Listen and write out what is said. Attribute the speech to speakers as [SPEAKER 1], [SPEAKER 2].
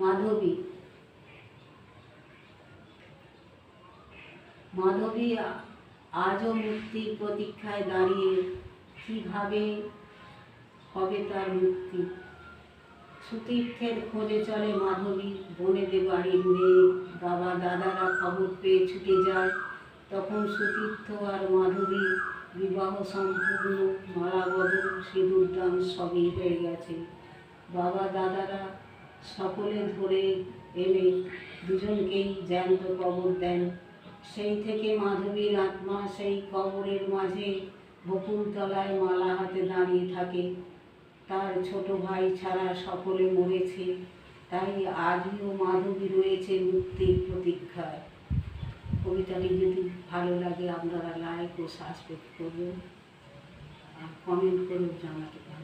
[SPEAKER 1] মাধবী। মাধবী আজও মুক্তির প্রতীক্ষায় দাঁড়িয়ে কীভাবে হবে তার মুক্তি? সুতীর্থের খোঁজে চলে মাধবী বনেদে বাড়ির মেয়ে, বাবা দাদারা খবর পেয়ে ছুটে যায়। তখন সুতীর্থ আর মাধবী বিবাহ সম্পূর্ণ মালা বদল সিঁদুর দান সবই হয়ে গেছে। বাবা দাদারা সকলে ধরে এনে দুজনকেই জ্যান্ত কবর দেন। সেই থেকে মাধবীর আত্মা সেই কবরের মাঝে বকুলতলায় মালা হাতে দাঁড়িয়ে থাকে। তার ছোট ভাই ছাড়া সকলে মরেছে, তাই আজও মাধবী রয়েছে মুক্তির প্রতীক্ষায়। কবিতাটি যদি ভালো লাগে, আপনারা লাইক ও সাবস্ক্রাইব করবেন আর কমেন্ট করেও জানাতে পারেন।